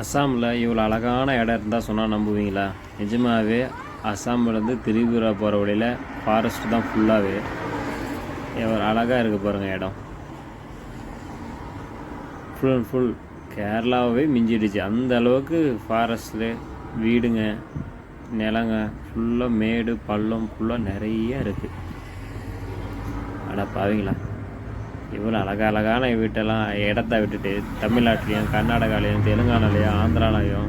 அஸ்ஸாமில் இவ்வளோ அழகான இடம் இருந்தால் சொன்னால் நம்புவீங்களா? நிஜமாகவே அஸ்ஸாம்லேருந்து திரிபுரா போகிற வழியில் ஃபாரஸ்ட் தான் ஃபுல்லாகவே எவ்வளோ அழகாக இருக்குது பாருங்கள் இடம். ஃபுல் அண்ட் ஃபுல் கேரளாவே மிஞ்சிடுச்சு. அந்த அளவுக்கு ஃபாரஸ்ட்டு வீடுங்க நிலங்க ஃபுல்லாக மேடு பள்ளம் ஃபுல்லாக நிறைய இருக்குது அட பாவீங்களா. இவ்வளோ அழகழகான அழகான வீட்டெல்லாம் இடத்த விட்டுட்டு தமிழ்நாட்டிலையும் கர்நாடகாலையும் தெலுங்கானாலையும் ஆந்திராலையும்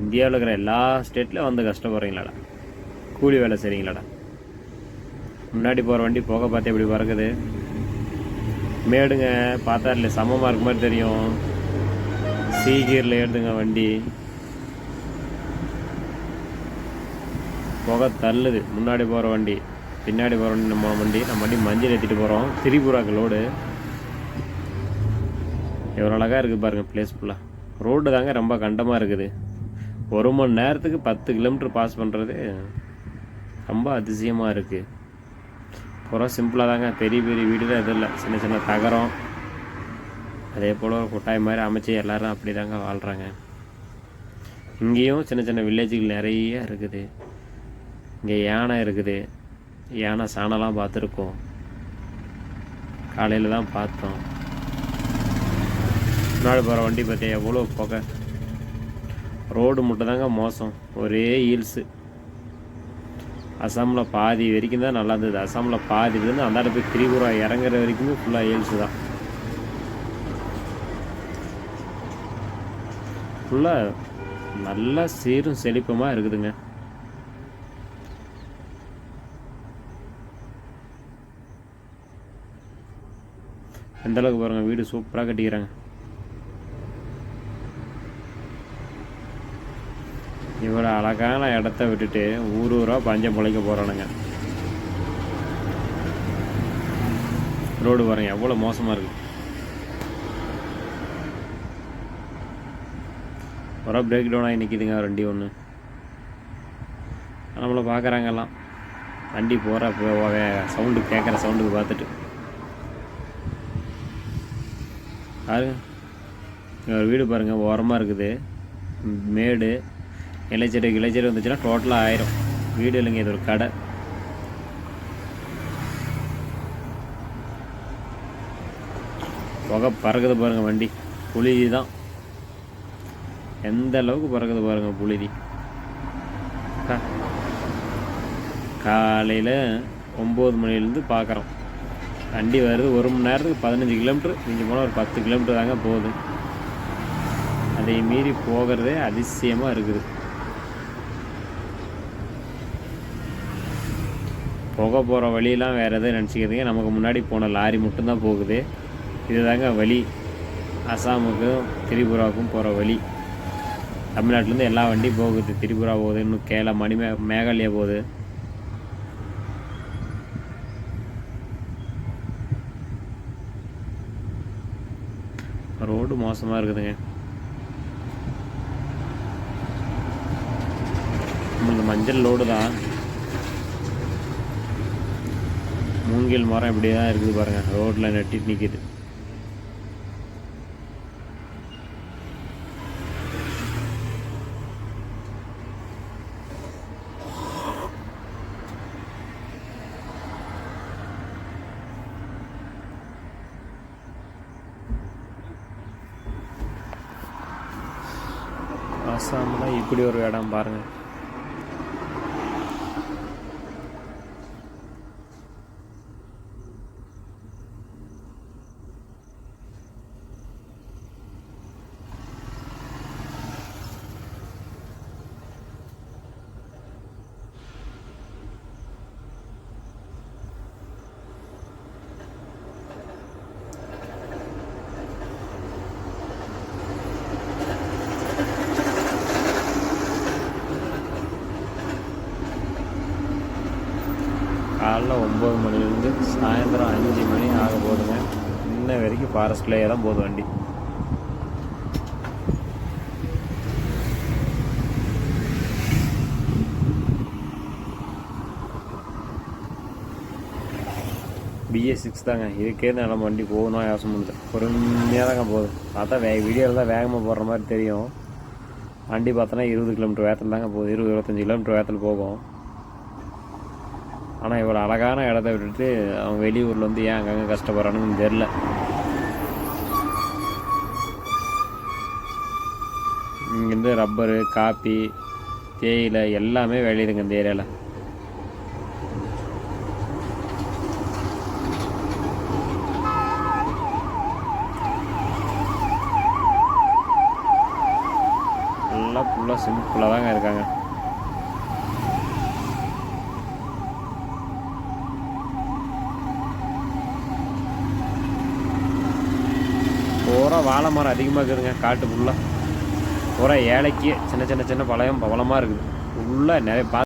இந்தியாவில் இருக்கிற எல்லா ஸ்டேட்லையும் வந்து கஷ்டப்படுறீங்களாடா? கூலி வேலை செய்கிறீங்களாடா முன்னாடி போகிற வண்டி போக பார்த்து எப்படி பறக்குது? மேடுங்க பார்த்தா இல்லை சமமாக இருக்க மாதிரி தெரியும். சீகீரில் ஏறுதுங்க வண்டி. புகை தள்ளுது. முன்னாடி போகிற வண்டி. பின்னாடி வரோம் நம்ம வண்டி நம்ம வண்டி மஞ்சள் ஏற்றிட்டு போகிறோம் திரிபுராக்கு லோடு எவ்வளோ அழகாக இருக்குது பாருங்கள் பிளேஸ் ஃபுல்லாக ரோடு தாங்க ரொம்ப கண்டமாக இருக்குது. ஒரு மணி நேரத்துக்கு பத்து கிலோமீட்டர் பாஸ் பண்ணுறது ரொம்ப அதிசயமாக இருக்குது புறம் சிம்பிளாக தாங்க. பெரிய பெரிய வீடுலாம் எதுவும் இல்லை. சின்ன சின்ன தகரம். அதே போல் ஒரு கொட்டாய் மாதிரி அமைச்சு எல்லோரும் அப்படி தாங்க வாழ்கிறாங்க இங்கேயும் சின்ன சின்ன வில்லேஜுகள் நிறைய இருக்குது. இங்கே யானை இருக்குது. யானை சாணம்லாம் பார்த்துருக்கோம். காலையில் தான் பார்த்தோம். முன்னாடி போகிற வண்டி பார்த்தியா எவ்வளோ புகை. ரோடு மட்டும் தாங்க மோசம். ஒரே ஹீல்ஸு. அசாமில் பாதி வரைக்கும் தான் நல்லா இருந்தது. அசாமில் பாதி இருந்து அந்த போய் திரிபுரா இறங்குற வரைக்குமே ஃபுல்லாக ஹீல்ஸு தான். ஃபுல்லாக நல்லா சீரும் செழிப்பமாக இருக்குதுங்க. அந்தளவுக்கு பாருங்கள் வீடு சூப்பராக கட்டிக்கிறாங்க. இவ்வளோ அழகான இடத்த விட்டுட்டு ஊர் ஊராக பஞ்சம் பிழைக்க போகிறானுங்க ரோடு பாருங்க எவ்வளோ மோசமாக இருக்குது ஒரு பிரேக் டவுன் ஆகி நிற்கிதுங்க வண்டி ஒன்று நம்மளை பார்க்குறாங்க எல்லாம். வண்டி போகிற சவுண்டு கேட்குற சவுண்டுக்கு பார்த்துட்டு. பாருங்க ஒரு வீடு பாருங்கள் ஓரமாக இருக்குது. மேடு. இலைச்செடி இலைச்செடி வந்துச்சுன்னா டோட்டலாக ஆயிரும். வீடு இல்லைங்க இது ஒரு கடை. புகை பறக்குது பாருங்கள் வண்டி. புழுதி தான். எந்த அளவுக்கு பறக்குது பாருங்கள் புழுதி காலையில் ஒம்பது மணிலேருந்து பார்க்குறோம் வண்டி வருது. ஒரு மணி நேரத்துக்கு பதினஞ்சு கிலோமீட்ரு மிஞ்சி போனால் ஒரு பத்து கிலோமீட்டர் தாங்க போகுது. அதை மீறி போகிறதே அதிசயமாக இருக்குது. புகை போகிற வழியெல்லாம் வேறு எதுவும் நினச்சிக்கிறதுங்க நமக்கு முன்னாடி போன லாரி மட்டும்தான் போகுது. இதுதாங்க வழி. அசாமுக்கும் திரிபுராவுக்கும் போகிற வழி. தமிழ்நாட்டிலேருந்து எல்லா வண்டியும் போகுது. திரிபுரா போகுது. இன்னும் கேரளா மணி மே மேகாலயா போகுது. ரோடு மோசமாக இருக்குதுங்க. இந்த மஞ்சள் லோடு தான். மூங்கில் மரம் இப்படி தான் இருக்குது பாருங்கள் ரோட்டில் நட்டிட்டு நிற்கிது அசாமில் இப்படி ஒரு இடம் பாருங்கள் காலைல ஒம்பது மணிலேருந்து சாயந்தரம் அஞ்சு மணி ஆக போகுதுங்க இன்ன வரைக்கும் ஃபாரஸ்ட்லேயே தான் போகுது வண்டி. பிஏ சிக்ஸ் தாங்க. இதுக்கே நம்ம வண்டி போகணும் யோசனை பண்ணுது பொறுமையாக தாங்க போகுது. பார்த்தா வே வீடியோவில் தான் வேகமாக போடுற மாதிரி தெரியும். வண்டி பார்த்தோன்னா இருபது கிலோமீட்டர் வேகத்தில் தாங்க போகுது. இருபது இருபத்தஞ்சி கிலோமீட்டர் வேகத்தில் போகும். ஆனால் இவ்வளோ அழகான இடத்த விட்டுட்டு அவன் வெளியூரில் வந்து ஏன் அங்கங்கே கஷ்டப்படுறான்னு தெரில இங்கேருந்து ரப்பரு காப்பி தேயிலை எல்லாமே விளையுதுங்க இந்த ஏரியாவில் எல்லாம் ஃபுல்லாக சிம்பிளாக தாங்க இருக்காங்க. மரம் வாழை மரம் அதிகமாக இருக்குதுங்க. காட்டு ஃபுல்லாக பூரா ஏழைக்கு சின்ன சின்ன சின்ன பழம் பவளமாக இருக்குது. ஃபுல்லாக நிறைய பா